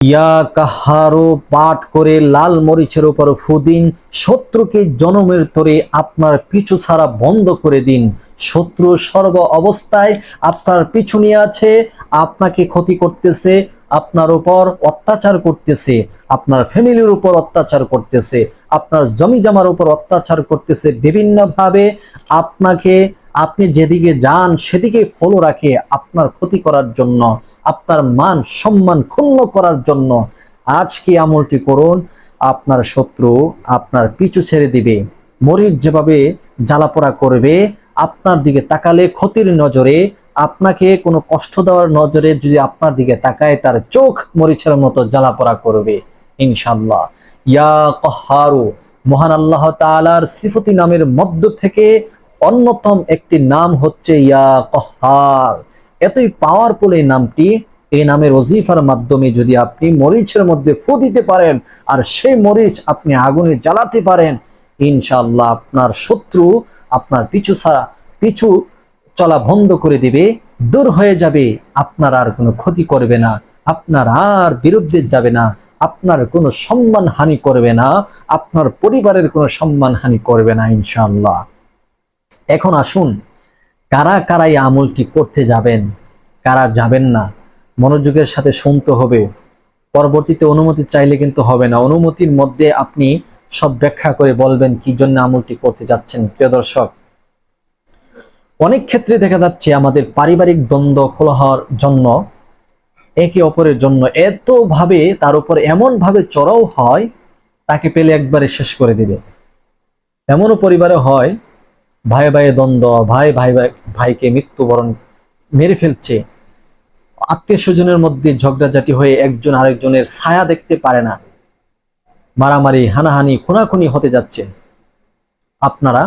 ইয়া কাহারো পাঠ করে লাল মরিচের উপর ফুদিন শত্রুকে জনমের তরে আপনার পিছু ছাড়া বন্ধ করে দিন। শত্রু সর্ব অবস্থায় আপনার পিছু নিয়ে আছে, আপনাকে ক্ষতি করতেছে আপনার উপর অত্যাচার করতেছে, আপনার ফ্যামিলির উপর অত্যাচার করতেছে, আপনার জমি জমার উপর অত্যাচার করতেছে, বিভিন্নভাবে আপনাকে, আপনি যেদিকে যান সেদিকে ফলো রাখে আপনার ক্ষতি করার জন্য, আপনার মান সম্মান ক্ষুণ্ণ করার জন্য। আজকে আমলটি করুন, আপনার শত্রু আপনার পিছু ছেড়ে দিবে, মরিচ যেভাবে জ্বালাপোড়া করবে, আপনার দিকে তাকালে ক্ষতির নজরে আপনাকে কোনো কষ্ট দেওয়ার নজরে যদি আপনার দিকে তাকায়, তার চোখ মরিচের মতো জ্বালাপোড়া করবে ইনশাল্লাহ ইয়া কহারু, মহান আল্লাহ তাআলার সিফতি নামের মধ্য থেকে অন্যতম একটি নাম হচ্ছে ইয়া কহার। এতই পাওয়ারফুল এই নামটি, এই নামের ওজিফার মাধ্যমে যদি আপনি মরিচের মধ্যে ফু দিতে পারেন, আর সেই মরিচ আপনি আগুনে জ্বালাতে পারেন ইনশাল্লাহ আপনার শত্রু আপনার পিছু ছাড়া, পিছু চলা বন্ধ করে দিবে, দূর হয়ে যাবে, আপনার আর কোনো ক্ষতি করবে না, আপনার আর বিরুদ্ধে যাবে না, আপনার কোনো সম্মান হানি করবে না, আপনার পরিবারের কোনো সম্মান হানি করবে না, ইনশাআল্লাহ। এখন আসুন, কারা কারা এই আমলটি করতে যাবেন, কারা যাবেন না, মনোযোগের সাথে শুনতে হবে। পরবর্তীতে অনুমতি চাইলে কিন্তু হবে না। অনুমতির মধ্যে আপনি সব ব্যাখ্যা করে বলবেন কি জন্য আমলটি করতে যাচ্ছেন। প্রিয় দর্শক অনেক ক্ষেত্রে দেখা যাচ্ছে আমাদের পারিবারিক দ্বন্দ্ব কলহর জন্য একে অপরের জন্য এতভাবে তার উপর এমন ভাবে চড়াও হয়, তাকে পেলে একবারে শেষ করে দিবে। এমনও পরিবারে হয়, ভাই ভাই দ্বন্দ্ব, ভাই ভাই ভাই, ভাইকে মৃত্যুবরণ মেরে ফেলছে। আত্মীয় স্বজনের মধ্যে ঝগড়াঝাটি হয়ে একজন আরেকজনের ছায়া দেখতে পারে না। মারামারি, হানাহানি, খুনাখুনি হতে যাচ্ছে। আপনারা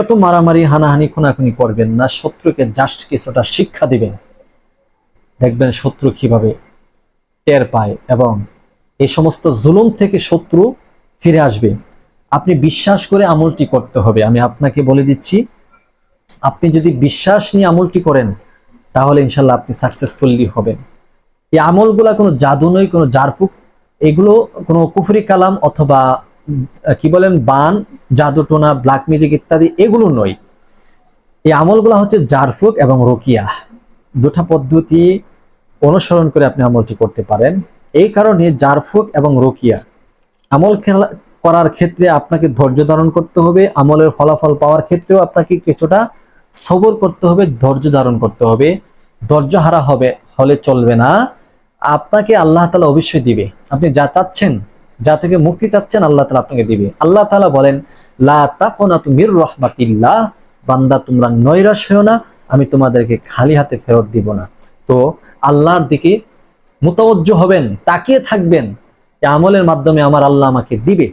এত মারামারি, হানাহানি, খুনাখুনি করবেন না। শত্রুকে জাস্ট কিছুটা শিক্ষা দিবেন। দেখবেন শত্রু কীভাবে টের পায় এবং এই সমস্ত জুলুম থেকে শত্রু ফিরে আসবে। আপনি বিশ্বাস করে আমলটি করতে হবে। আমি আপনাকে বলে দিচ্ছি, আপনি যদি বিশ্বাস নিয়ে আমলটি করেন, তাহলে ইনশাল্লাহ আপনি সাকসেসফুলি হবেন। এই আমলগুলা কোনো জাদু নয়, কোনো জারফুক। এগুলো কোনো কুফরি কালাম অথবা কি বলেন, বান, জাদু টোনা ব্ল্যাক মিউজিক ইত্যাদি, এগুলো নয়। এই আমলগুলা হচ্ছে জারফুক এবং রোকিয়া। দুটা পদ্ধতি অনুসরণ করে আপনি আমলটি করতে পারেন। এই কারণে জারফুক এবং রোকিয়া, আমল খেলা করার ক্ষেত্রে আপনাকে ধৈর্য ধারণ করতে হবে, আমলের ফলাফল পাওয়ার ক্ষেত্রেও আপনাকে কিছুটা সবর করতে হবে, ধৈর্য ধারণ করতে হবে। ধৈর্য হারা হবে, হলে চলবে না। আপনাকে আল্লাহ তালা অবশ্যই দিবে। আপনি যা চাচ্ছেন যা থেকে মুক্তি চাচ্ছেন আল্লাহ তালা আপনাকে দিবে। আল্লাহ তালা বলেন, লা মির রহমাতিল্লাহ বান্দা, তোমরা নৈরাশ হও না, আমি তোমাদেরকে খালি হাতে ফেরত দিব না। তো আল্লাহর দিকে মুতওজ্জ হবেন, তাকিয়ে থাকবেন আমলের মাধ্যমে আমার আল্লাহ আমাকে দিবে।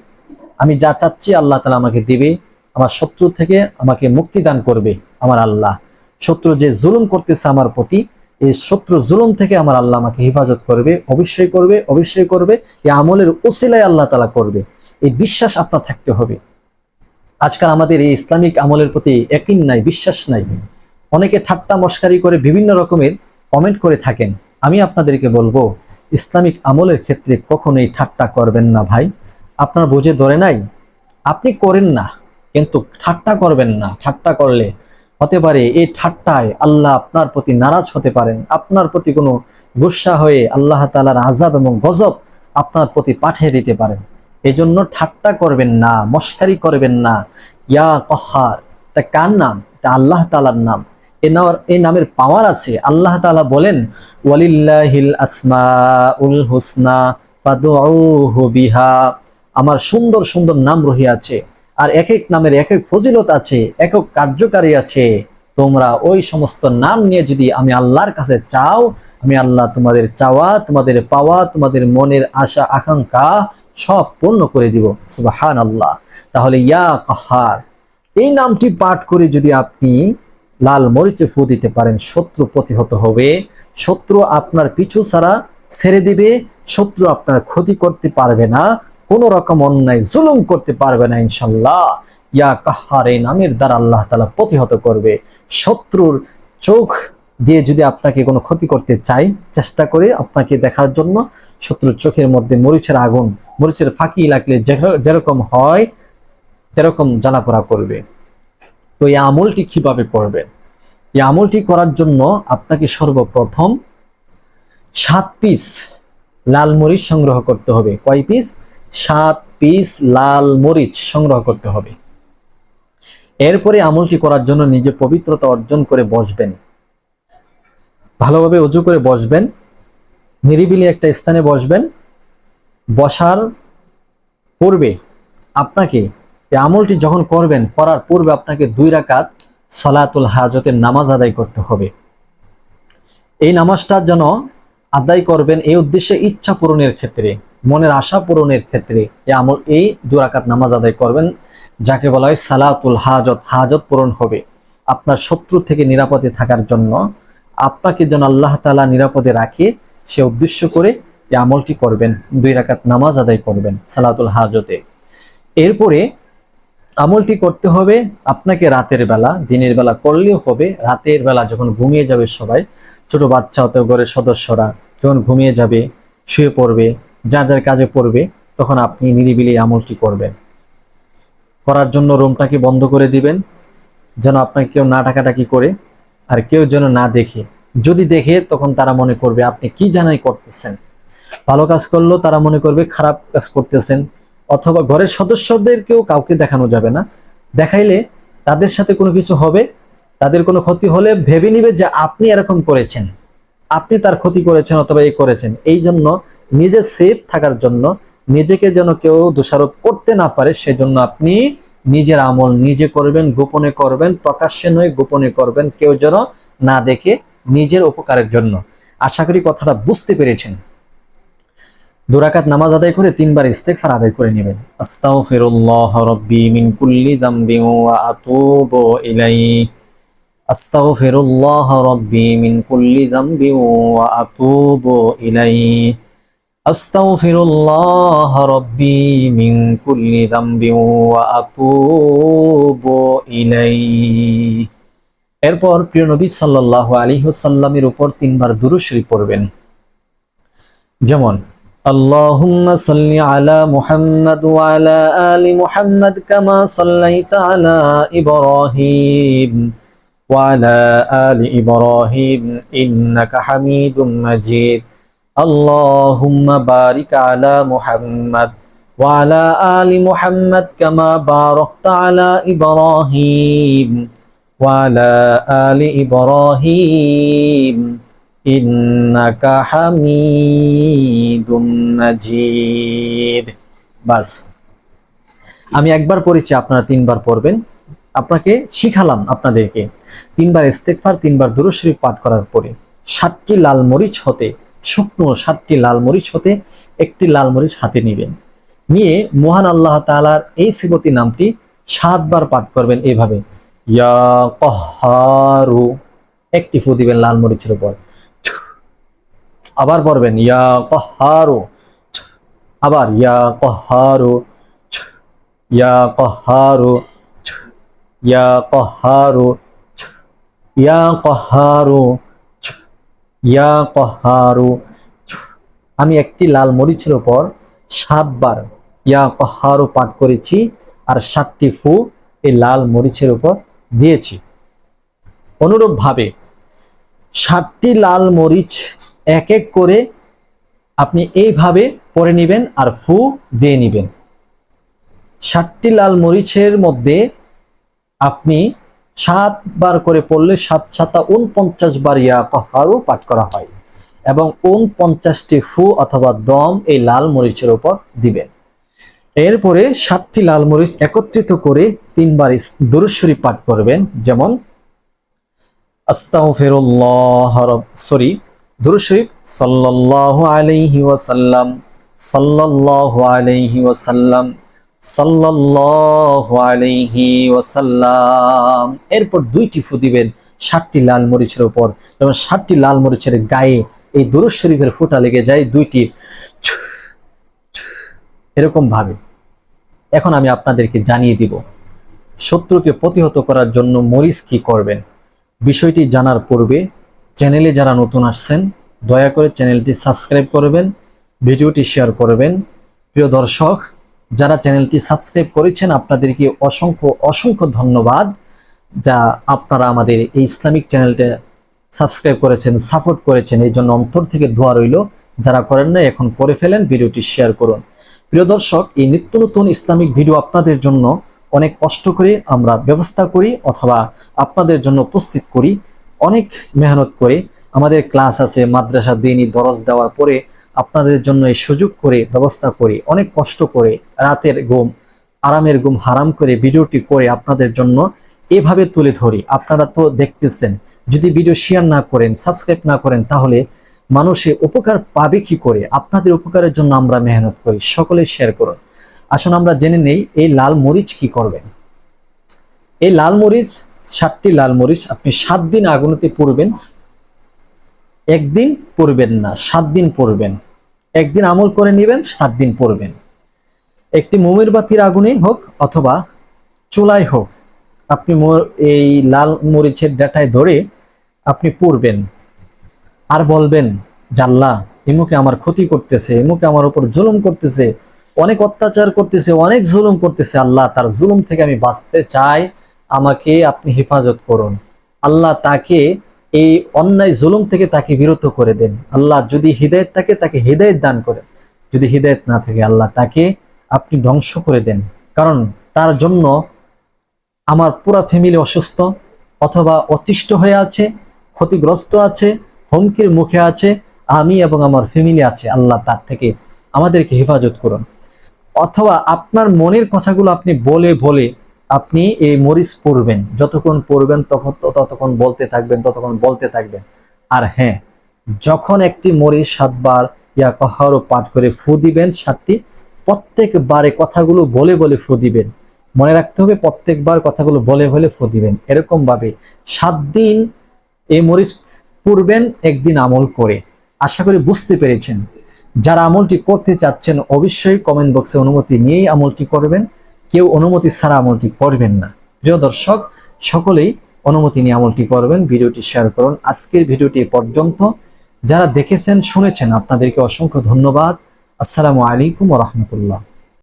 আমি যা চাচ্ছি আল্লাহ তালা আমাকে দিবে, আমার শত্রু থেকে আমাকে মুক্তি দান করবে আমার আল্লাহ। শত্রু যে জুলুম করতেছে আমার প্রতি এই শত্রু জুলুম থেকে আমার আল্লাহ আমাকে হেফাজত করবে, অবশ্যই করবে অবশ্যই করবে। এই আমলের উসিলায় আল্লাহ তালা করবে। এই বিশ্বাস আপনার থাকতে হবে। আজকাল আমাদের এই ইসলামিক আমলের প্রতি একিন নাই, বিশ্বাস নাই। অনেকে ঠাট্টা মস্কারি করে বিভিন্ন রকমের কমেন্ট করে থাকেন। আমি আপনাদেরকে বলব, ইসলামিক আমলের ক্ষেত্রে কখনোই ঠাট্টা করবেন না ভাই। আপনার বুঝে ধরে নাই? আপনি করেন না, কিন্তু ঠাট্টা করবেন না। ঠাট্টা করলে হতে পারে, এই ঠাট্টায় আল্লাহ আপনার প্রতি নারাজ হতে পারেন। আপনার প্রতি কোনো গুসা হয়ে আল্লাহ তালার আজাব এবং গজব আপনার প্রতি পাঠিয়ে দিতে পারেন। এই জন্য ঠাট্টা করবেন না, মস্কারি করবেন না। ইয়া কহার তা কার নাম? এটা আল্লাহ তালার নাম। এ নাম এই নামের পাওয়ার আছে। আল্লাহ তাআলা বলেন, ওয়ালিল্লাহিল আসমাউল হুসনা, ফাদউহু বিহা। আমার সুন্দর সুন্দর নাম রহিয়াছে। আর এক এক নামের এক এক ফজিলত আছে এক এক কার্যকারী আছে। তোমরা ওই সমস্ত নাম নিয়ে যদি আমি আল্লাহর কাছে চাও, আমি আল্লাহ তোমাদের চাওয়া, তোমাদের পাওয়া, তোমাদের মনের আশা, আকাঙ্ক্ষা সব পূর্ণ করে দিব। সুবাহান আল্লাহ তাহলে ইয়া কাহার, এই নামটি পাঠ করে যদি আপনি লাল মরিচে ফু দিতে পারেন, শত্রু প্রতিহত হবে। শত্রু আপনার পিছু ছাড়া ছেড়ে দিবে, শত্রু আপনার ক্ষতি করতে পারবে না। কোন রকম অন্যায় জুলুম করতে পারবে না ইনশাল্লাহ ইয়া কাহার, এই নামের দ্বারা আল্লাহ তালা প্রতিহত করবে। শত্রুর চোখ দিয়ে যদি আপনাকে কোনো ক্ষতি করতে চাই চেষ্টা করে আপনাকে দেখার জন্য শত্রুর চোখের মধ্যে মরিচের আগুন, মরিচের ফাঁকি লাগলে যেরকম হয়, তেরকম জ্বালাপোড়া করবে। তো এই আমলটি কীভাবে করবেন? এই আমলটি করার জন্য আপনাকে সর্বপ্রথম সাত পিস লাল মরিচ সংগ্রহ করতে হবে। কয় পিস? সাত পিস লাল মরিচ সংগ্রহ করতে হবে। এরপরে আমলটি করার জন্য নিজে পবিত্রতা অর্জন করে বসবেন। ভালোভাবে উজু করে বসবেন। নিরিবিলি একটা স্থানে বসবেন। বসার পূর্বে আপনাকে এই আমলটি যখন করবেন, করার পূর্বে আপনাকে দুই রাকাত সলাতুল হাজতের নামাজ আদায় করতে হবে। এই নামাজটা যেন আদায় করবেন, এই উদ্দেশ্যে ইচ্ছা পূরণের ক্ষেত্রে। মনের আশা পূরণের ক্ষেত্রে এই আমল, এই দু রাকাত নামাজ আদায় করবেন, যাকে বলা হয় সালাতুল হাজত। হাজত পূরণ হবে আপনার শত্রু থেকে নিরাপদে থাকার জন্য। আপনাকে যেন আল্লাহ তালা নিরাপদে রাখে, সে উদ্দেশ্য করে এই আমলটি করবেন, দুই রাকাত নামাজ আদায় করবেন সালাতুল হাজতে। এরপরে আমলটি করতে হবে আপনাকে রাতের বেলা, দিনের বেলা করলেও হবে। রাতের বেলা যখন ঘুমিয়ে যাবে সবাই, ছোট বাচ্চা হতে ঘরের সদস্যরা যখন ঘুমিয়ে যাবে, শুয়ে পড়বে যা যার কাজে পড়বে, তখন আপনি নিরিবিলি আমলটি করবেন। করার জন্য রুমটাকে বন্ধ করে দিবেন, যেন আপনাকে কেউ না ডাকাডাকি করে আর কেউ যেন না দেখে। যদি দেখে, তখন তারা মনে করবে, আপনি কি জানাই করতেছেন? ভালো কাজ করলেও তারা মনে করবে, খারাপ কাজ করতেছেন। অথবা ঘরের সদস্যদেরকেও কাউকে দেখানো যাবে না। দেখাইলে তাদের সাথে কোনো কিছু হবে, তাদের কোনো ক্ষতি হলে ভেবে নিবে যে আপনি এরকম করেছেন। আপনি তার ক্ষতি করেছেন অথবা এই করেছেন। এই জন্য নিজে সেফ থাকার জন্য, নিজেকে যেন কেউ দোষারোপ করতে না পারে, সেজন্য আপনি নিজের আমল নিজে করবেন, গোপনে করবেন, প্রকাশ্যে নয়, গোপনে করবেন, কেউ যেন না দেখে নিজের উপকারের জন্য। আশা করি কথাটা বুঝতে পেরেছেন। দুরাকাত নামাজ আদায় করে তিনবার ইস্তেগফার আদায় করে নেবেন। আস্তাগফিরুল্লাহ রাব্বি মিন কুল্লি যামবি ওয়া আতুবু ইলাইহি আস্তাগফিরুল্লাহ রাব্বি মিন কুল্লি যামবি ওয়া আতুবু ইলাইহি আস্তাগফিরুল্লাহ রাব্বি মিন কুল্লি যামবি ওয়া আতুবু ইলাইহি এরপর প্রিয় নবী সাল্লাল্লাহু আলাইহি ওয়াসাল্লামের উপর তিনবার দুরূদ শরীফ পড়বেন যেমন اللهم صل على محمد وعلى آل محمد كما صليت على إبراهيم وعلى آل إبراهيم إنك حميد مجيد اللهم بارك على محمد وعلى آل محمد كما باركت على إبراهيم وعلى آل إبراهيم ইন্নাকা হামিদুম মাজিদ বাস আমি একবার পড়েছি আপনারা তিনবার পড়বেন আপনাকে শিখালাম আপনাদেরকে তিনবার ইস্তেগফার তিনবার দুরূদ শরীফ পাঠ করার পরে সাতটি লাল মরিচ হতে শুকনো সাতটি লাল মরিচ হতে একটি লাল মরিচ হাতে নেবেন। নিয়ে মহান আল্লাহ তাআলার এই সিবতি নামটি সাতবার পাঠ করবেন কহারু একটি ফু দিবেন লাল মরিচের উপর। আবার পড়বেন, ইয়া কহারু আবার ইয়া কহারু ইয়া কহারু ইয়া কহারু ইয়া কহারু ইয়া কহারু আমি একটি লাল মরিচের উপর সাতবার ইয়া কহারু পাঠ করেছি আর সাতটি ফু এই লাল মরিচের উপর দিয়েছি। অনুরূপভাবে সাতটি লাল মরিচ এক এক করে আপনি এইভাবে পরে নেবেন আর ফু দিয়ে নেবেন। সাতটি লাল মরিচের মধ্যে আপনি সাতবার করে পড়লে সাত সাতা উনপঞ্চাশ বার ইয়া কহারও পাঠ করা হয় এবং উনপঞ্চাশটি ফু অথবা দম এই লাল মরিচের উপর দিবেন। এরপরে সাতটি লাল মরিচ একত্রিত করে তিনবার দুরুদ শরীফ পাঠ করবেন, যেমন, আস্তাগফিরুল্লাহ সরি, দুরুদ শরীফ সাল্লাল্লাহু আলাইহি ওয়াসাল্লাম, সাল্লাল্লাহু আলাইহি ওয়াসাল্লাম সাল্লাল্লাহু আলাইহি ওয়াসাল্লাম। এরপর দুইটি ফু দিবেন ষাটটি লাল মরিচের উপর। যেমন ষাটটি লাল মরিচের গায়ে এই দুরুদ শরীফের ফোঁটা লেগে যায়, দুইটি এরকম ভাবে। এখন আমি আপনাদেরকে জানিয়ে দিব, শত্রুকে প্রতিহত করার জন্য মরিচ কি করবেন? বিষয়টি জানার পূর্বে চ্যানেলে যারা নতুন আসছেন, দয়া করে চ্যানেলটি সাবস্ক্রাইব করবেন, ভিডিওটি শেয়ার করবেন। প্রিয় দর্শক যারা চ্যানেলটি সাবস্ক্রাইব করেছেন, আপনাদেরকে অসংখ্য অসংখ্য ধন্যবাদ। যা আপনারা আমাদের এই ইসলামিক চ্যানেলটা সাবস্ক্রাইব করেছেন, সাপোর্ট করেছেন, এই জন্য অন্তর থেকে ধোয়া রইল। যারা করেন না এখন করে ফেলেন, ভিডিওটি শেয়ার করুন। প্রিয় দর্শক, এই নিত্য নতুন ইসলামিক ভিডিও আপনাদের জন্য অনেক কষ্ট করে আমরা ব্যবস্থা করি অথবা আপনাদের জন্য উপস্থিত করি, অনেক মেহনত করে। আমাদের ক্লাস আছে, মাদ্রাসা দিনই দরজ দেওয়ার পরে আপনাদের জন্য এই সুযোগ করে, ব্যবস্থা করি, অনেক কষ্ট করে রাতের ঘুম, আরামের ঘুম হারাম করে ভিডিওটি করে আপনাদের জন্য এভাবে তুলে ধরি। আপনারা তো দেখতেছেন, যদি ভিডিও শেয়ার না করেন সাবস্ক্রাইব না করেন, তাহলে মানুষে উপকার পাবে কি করে? আপনাদের উপকারের জন্য আমরা মেহনত করি, সকলে শেয়ার করুন। আসুন আমরা জেনে নেই, এই লাল মরিচ কি করবেন? এই লাল মরিচ, সাতটি লাল মরিচ আপনি সাত দিন আগুনেতে পড়বেন একদিন পড়বেন না, সাত দিন পড়বেন। একদিন আমল করে নেবেন, সাত দিন পড়বেন। একটি মোমের বাতির আগুনে হোক অথবা চুলায় হোক, আপনি এই লাল মরিচের ডাটায় ধরে আপনি পড়বেন। আর বলবেন জাল্লা ইমুকে আমার ক্ষতি করতেছে ইমুকে আমার উপর জুলুম করতেছে, অনেক অত্যাচার করতেছে, অনেক জুলুম করতেছে। আল্লাহ, তার জুলুম থেকে আমি বাঁচতে চাই, আমাকে আপনি হেফাজত করুন। আল্লাহ তাকে এই অন্যায় জুলুম থেকে তাকে বিরত করে দেন। আল্লাহ যদি হৃদয়ত থাকে, তাকে হৃদয়ত দান করেন। যদি হৃদয়ত না থাকে, আল্লাহ তাকে আপনি ধ্বংস করে দেন। কারণ তার জন্য আমার পুরা ফ্যামিলি অসুস্থ অথবা অতিষ্ঠ হয়ে আছে, ক্ষতিগ্রস্ত আছে, হুমকির মুখে আছে, আমি এবং আমার ফ্যামিলি আছে। আল্লাহ তার থেকে আমাদেরকে হেফাজত করুন। অথবা আপনার মনের কথাগুলো আপনি বলে বলে আপনি এই মরিচ পড়বেন যতক্ষণ পড়বেন তখন ততক্ষণ বলতে থাকবেন, ততক্ষণ বলতে থাকবেন। আর হ্যাঁ যখন একটি মরিচ সাতবার ইয়া কহারও পাঠ করে ফু দিবেন, সাতটি প্রত্যেকবারে কথাগুলো বলে বলে ফু দিবেন। মনে রাখতে হবে প্রত্যেকবার কথাগুলো বলে বলে ফু দিবেন। এরকম ভাবে সাত দিন এই মরিচ পূর্বেন, একদিন আমল করে। আশা করি বুঝতে পেরেছেন। যারা আমলটি করতে চাচ্ছেন, অবশ্যই কমেন্ট বক্সে অনুমতি নিয়েই আমলটি করবেন। কেউ অনুমতি ছাড়া আমলটি করবেন না। প্রিয় দর্শক, সকলেই অনুমতি নিয়ে আমলটি করবেন। ভিডিওটি শেয়ার করুন। আজকের ভিডিওটি পর্যন্ত। যারা দেখেছেন, শুনেছেন, আপনাদেরকে অসংখ্য ধন্যবাদ। আসসালামু আলাইকুম রহমতুল্লাহ।